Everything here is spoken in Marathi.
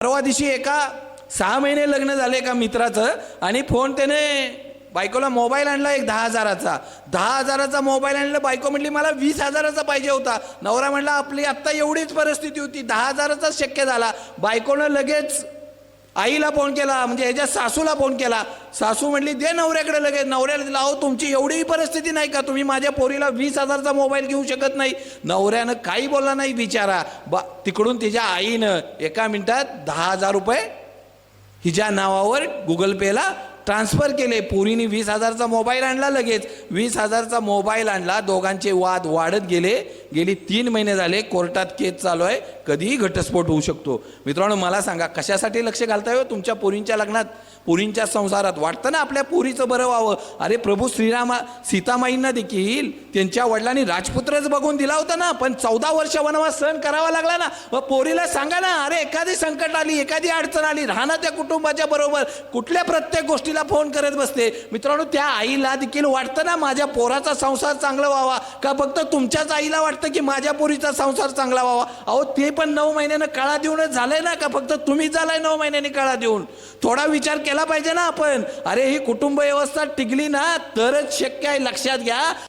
परवा दिवशी एका सहा महिने लग्न झाले एका मित्राचं आणि फोन त्याने बायकोला मोबाईल आणला एक दहा हजाराचा. दहा हजाराचा मोबाईल आणला बायको म्हटली मला वीस हजाराचा पाहिजे होता. नवरा म्हटला आपली आत्ता एवढीच परिस्थिती होती दहा हजाराचाच शक्य झाला. बायकोनं लगेच आईला फोन केला म्हणजे ह्याच्या सासूला फोन केला. सासू म्हटली दे नवऱ्याकडे लगेच. नवऱ्याला दिला अहो तुमची एवढी परिस्थिती नाही का? तुम्ही माझ्या पोरीला वीस हजारचा मोबाईल घेऊ शकत नाही. नवऱ्यानं काही बोलला नाही बिचारा बा तिकडून तिच्या आईनं एका मिनिटात दहा हजार रुपये हिच्या नावावर गुगल पेला ट्रान्सफर केले. पोरीने वीस हजारचा मोबाईल आणला लगेच. वीस हजारचा मोबाईल आणला. दोघांचे वाद वाढत गेले. गेली तीन महिने झाले कोर्टात केस चालू आहे कधीही घटस्फोट होऊ शकतो. मित्रांनो मला सांगा कशासाठी लक्ष घालताय हो तुमच्या पोरींच्या लग्नात? पोरींच्या संसारात. वाटतं ना आपल्या पोरीचं बरं व्हावं? अरे प्रभू श्रीरामा सीतामाईंना देखील त्यांच्या वडिलांनी राजपुत्रच बघून दिला होता ना पण चौदा वर्ष वनवास सहन करावा लागला ना. मग पोरीला सांगा ना अरे एखादी संकट आली एखादी अडचण आली राहणं त्या कुटुंबाच्या बरोबर. कुठल्या प्रत्येक गोष्टीला फोन करत बसते? मित्रांनो त्या आईला देखील वाटतं ना माझ्या पोराचा संसार चांगला व्हावा? का फक्त तुमच्याच आईला वाटतं? की माझ्या पोरीचा संसार चांगला व्हावा. अहो ते पण नऊ महिन्यानं काळा देऊनच झालंय ना का? फक्त तुम्ही झालाय नऊ महिन्यांनी काळा देऊन. थोडा विचार केला पाहिजे ना आपण. अरे ही कुटुंब व्यवस्था टिकली ना तरच शक्य आहे. लक्षात घ्या.